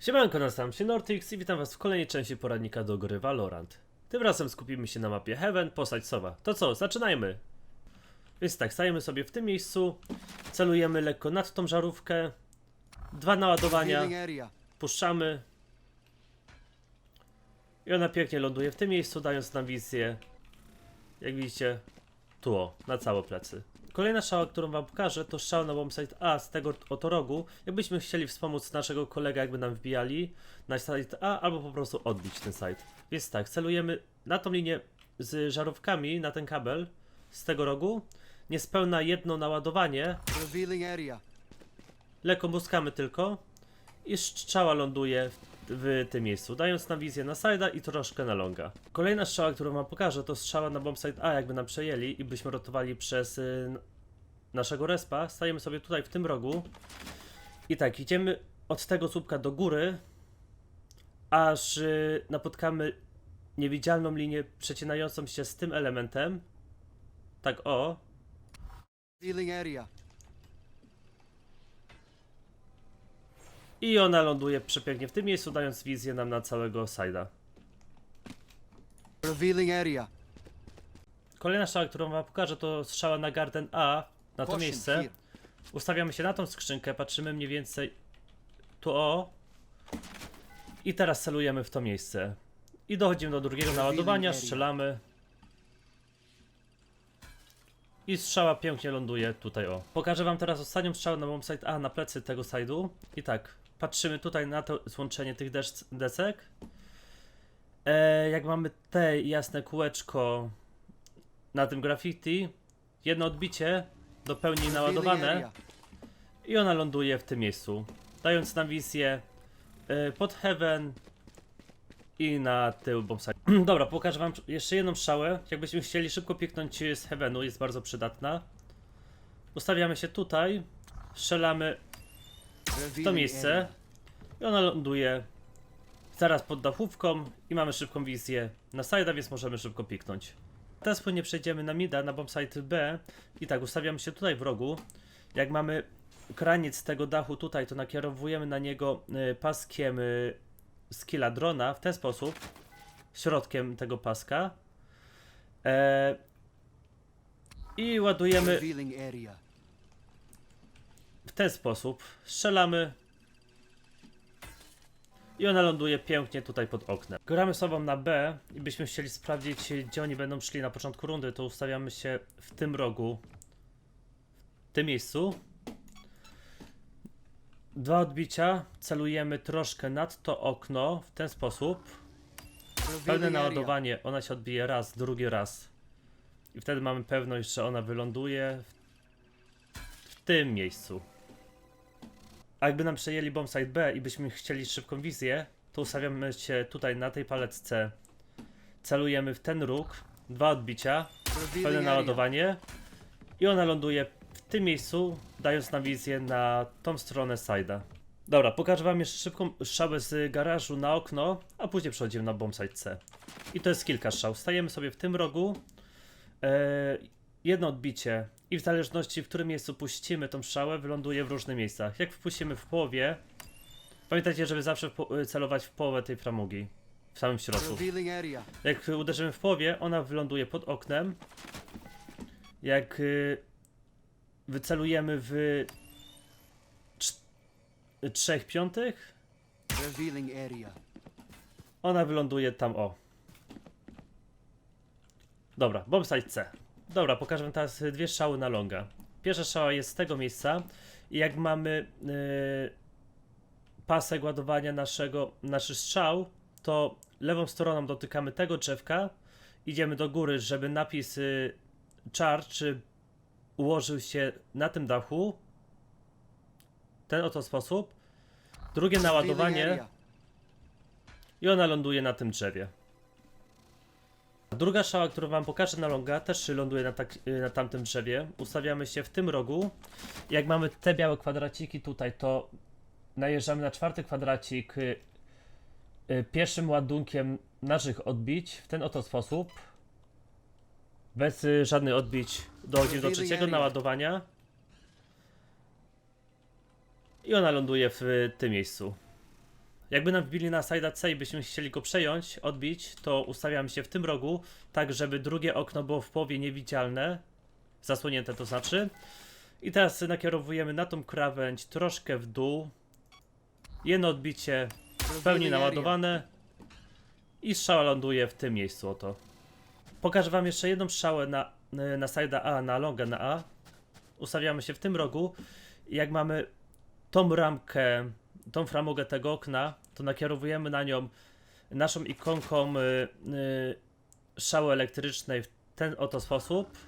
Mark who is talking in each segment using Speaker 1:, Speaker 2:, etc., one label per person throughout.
Speaker 1: Siemanko, nazywam się Nortix i witam was w kolejnej części poradnika do gry Valorant. Tym razem skupimy się na mapie Heaven, postać Sowa. To co, zaczynajmy! Więc tak, stajemy sobie w tym miejscu, celujemy lekko nad tą żarówkę, dwa naładowania, puszczamy i ona pięknie ląduje w tym miejscu, dając nam wizję, jak widzicie, tu o, na całe plecy. Kolejna strzała, którą wam pokażę, to strzał na bombsite A z tego oto rogu. Jakbyśmy chcieli wspomóc naszego kolegę, jakby nam wbijali na site A, albo po prostu odbić ten site. Więc tak, celujemy na tą linię z żarówkami, na ten kabel z tego rogu. Niespełna jedno naładowanie, lekko muskamy tylko i strzała ląduje w, tym miejscu, dając nam wizję na side'a i troszkę na longa. Kolejna strzała, którą wam pokażę, to strzała na bombsite A, jakby nam przejęli i byśmy rotowali przez y, naszego respa. Stajemy sobie tutaj w tym rogu i tak, idziemy od tego słupka do góry, aż y, napotkamy niewidzialną linię przecinającą się z tym elementem. Tak o,
Speaker 2: Revealing area.
Speaker 1: I ona ląduje przepięknie w tym miejscu, dając wizję nam na całego side'a.
Speaker 2: Revealing area.
Speaker 1: Kolejna strzała, którą wam pokażę, to strzała na Garden A, na to miejsce. Ustawiamy się na tą skrzynkę, patrzymy mniej więcej tu o. I teraz celujemy w to miejsce. I dochodzimy do drugiego naładowania, strzelamy. I strzała pięknie ląduje tutaj o. Pokażę wam teraz ostatnią strzałę na bombsite A na plecy tego side'u. I tak, patrzymy tutaj na to złączenie tych desek. E, jak mamy te jasne kółeczko na tym graffiti, jedno odbicie do pełni naładowane i ona ląduje w tym miejscu, dając nam wizję y, pod heaven i na tył bombsite. Dobra, pokażę wam jeszcze jedną strzałę. Jakbyśmy chcieli szybko piknąć z heavenu, jest bardzo przydatna. Ustawiamy się tutaj, strzelamy w to miejsce i ona ląduje zaraz pod dachówką i mamy szybką wizję na side'a, więc możemy szybko piknąć. Teraz płynnie przejdziemy na mida, na bombsite B i tak ustawiamy się tutaj w rogu. Jak mamy kraniec tego dachu tutaj, to nakierowujemy na niego y, paskiem y, skilla drona w ten sposób, środkiem tego paska. E, I ładujemy ten sposób. Strzelamy. I ona ląduje pięknie tutaj pod oknem. Gramy sobą na B i byśmy chcieli sprawdzić, gdzie oni będą szli na początku rundy, to ustawiamy się w tym rogu. W tym miejscu. Dwa odbicia. Celujemy troszkę nad to okno w ten sposób. Pełne naładowanie, ona się odbije raz, drugi raz. I wtedy mamy pewność, że ona wyląduje w tym miejscu. A jakby nam przejęli bombsite B i byśmy chcieli szybką wizję, to ustawiamy się tutaj na tej paletce. Celujemy w ten róg, dwa odbicia, pełne naładowanie i ona ląduje w tym miejscu, dając nam wizję na tą stronę side'a. Dobra, pokażę wam jeszcze szybką strzałę z garażu na okno, a później przechodzimy na bombsite C. I to jest kilka strzał. Stajemy sobie w tym rogu, e, jedno odbicie i w zależności w którym miejscu puścimy tą strzałę, wyląduje w różnych miejscach. Jak wpuścimy w połowie, pamiętajcie, żeby zawsze celować w połowę tej framugi, w samym środku. Jak uderzymy w połowie, ona wyląduje pod oknem. Jak y, wycelujemy w trzech piątych, ona wyląduje tam o. Dobra, bombsite C. Dobra, pokażę wam teraz dwie strzały na longa. Pierwsza strzała jest z tego miejsca i jak mamy y, pasek ładowania naszego, naszy strzał, to lewą stroną dotykamy tego drzewka, idziemy do góry, żeby napis y, charge ułożył się na tym dachu. Ten oto sposób. Drugie naładowanie i ona ląduje na tym drzewie. Druga szała, którą wam pokażę na longa, też ląduje na, tak, na tamtym drzewie. Ustawiamy się w tym rogu. Jak mamy te białe kwadraciki tutaj, to najeżdżamy na czwarty kwadracik y, y, pierwszym ładunkiem naszych odbić w ten oto sposób. Bez y, żadnych odbić dochodzimy do trzeciego naładowania. I ona ląduje w y, tym miejscu. Jakby nam wbili na side C i byśmy chcieli go przejąć, odbić, to ustawiamy się w tym rogu, tak żeby drugie okno było w połowie niewidzialne, zasłonięte to znaczy. I teraz nakierowujemy na tą krawędź troszkę w dół. Jedno odbicie w pełni naładowane i strzała ląduje w tym miejscu oto. Pokażę wam jeszcze jedną strzałę na, na side'a A, na longę na A. Ustawiamy się w tym rogu jak mamy tą ramkę, tą framugę tego okna, to nakierowujemy na nią naszą ikonką y, y, strzały elektrycznej w ten oto sposób.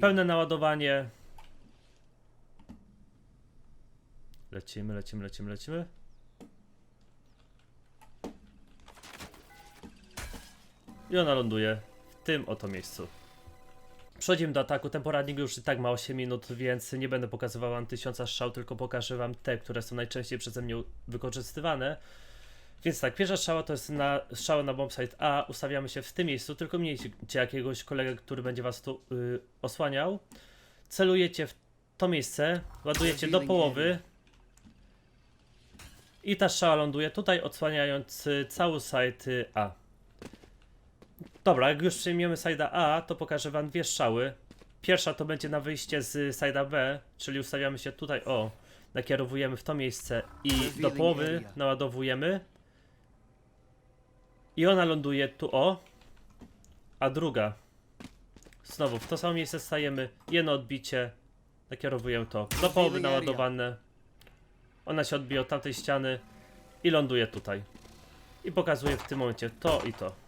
Speaker 1: Pełne naładowanie. Lecimy, lecimy, lecimy, lecimy. I ona ląduje w tym oto miejscu. Przechodzimy do ataku. Ten poradnik już i tak ma 8 minut, więc nie będę pokazywał wam tysiąca strzał, tylko pokażę wam te, które są najczęściej przeze mnie wykorzystywane. Więc tak, pierwsza strzała to jest na, strzała na bombsite A. Ustawiamy się w tym miejscu, tylko miejcie jakiegoś kolegę, który będzie was tu y, osłaniał. Celujecie w to miejsce, ładujecie do połowy. I ta strzała ląduje tutaj, odsłaniając y, cały site y, A. Dobra, jak już przyjmiemy side'a A, to pokażę wam dwie strzały. Pierwsza to będzie na wyjście z side'a B, czyli ustawiamy się tutaj, o, nakierowujemy w to miejsce i do połowy naładowujemy. I ona ląduje tu, o. A druga, znowu w to samo miejsce stajemy, jedno odbicie, nakierowujemy to do połowy naładowane. Ona się odbije od tamtej ściany i ląduje tutaj. I pokazuje w tym momencie to i to.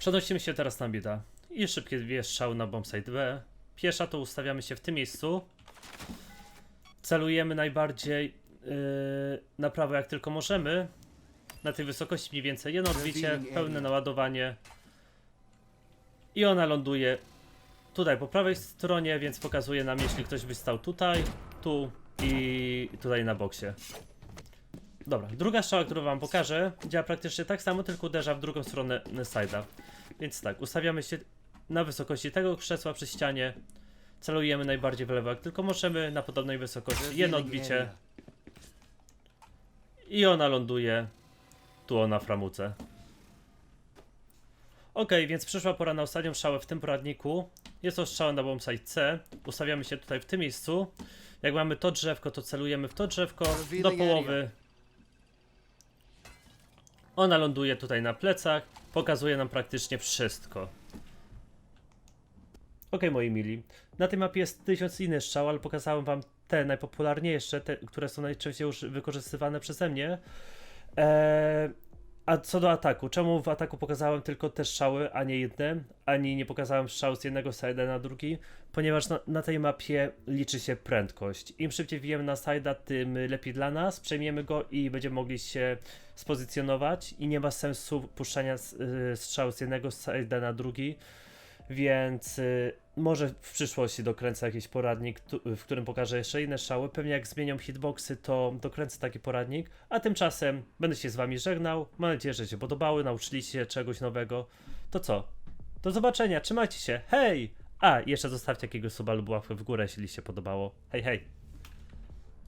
Speaker 1: Przenosimy się teraz na bida. I szybkie dwie strzały na bombsite B. Pierwsza to ustawiamy się w tym miejscu. Celujemy najbardziej yy, na prawo jak tylko możemy. Na tej wysokości mniej więcej jedno odbicie, pełne naładowanie. I ona ląduje tutaj po prawej stronie, więc pokazuje nam, jeśli ktoś by stał tutaj, tu i tutaj na boksie. Dobra, druga strzała, którą wam pokażę, działa praktycznie tak samo, tylko uderza w drugą stronę side'a. Więc tak, ustawiamy się na wysokości tego krzesła przy ścianie, celujemy najbardziej w lewo jak tylko możemy, na podobnej wysokości, jedno odbicie i ona ląduje tu o na framuce. Ok, więc przyszła pora na ostatnią strzałę w tym poradniku. Jest to strzała na bombsite C. Ustawiamy się tutaj w tym miejscu. Jak mamy to drzewko, to celujemy w to drzewko do połowy. Ona ląduje tutaj na plecach. Pokazuje nam praktycznie wszystko. Ok, moi mili. Na tej mapie jest tysiąc innych strzał, ale pokazałem wam te najpopularniejsze, te, które są najczęściej już wykorzystywane przeze mnie. Eee, a co do ataku, czemu w ataku pokazałem tylko te strzały, a nie jedne, ani nie pokazałem strzał z jednego side'a na drugi? Ponieważ na, na tej mapie liczy się prędkość. Im szybciej wbijemy na side'a, tym lepiej dla nas. Przejmiemy go i będziemy mogli się spozycjonować i nie ma sensu puszczania y, strzał z jednego side'a na drugi. Więc y, może w przyszłości dokręcę jakiś poradnik, w którym pokażę jeszcze inne strzały. Pewnie jak zmienią hitboxy, to dokręcę taki poradnik. A tymczasem będę się z wami żegnał. Mam nadzieję, że się podobały, nauczyliście się czegoś nowego. To co? Do zobaczenia, trzymajcie się. Hej! A, jeszcze zostawcie jakiegoś suba lub łapkę w górę, jeśli się podobało. Hej, hej!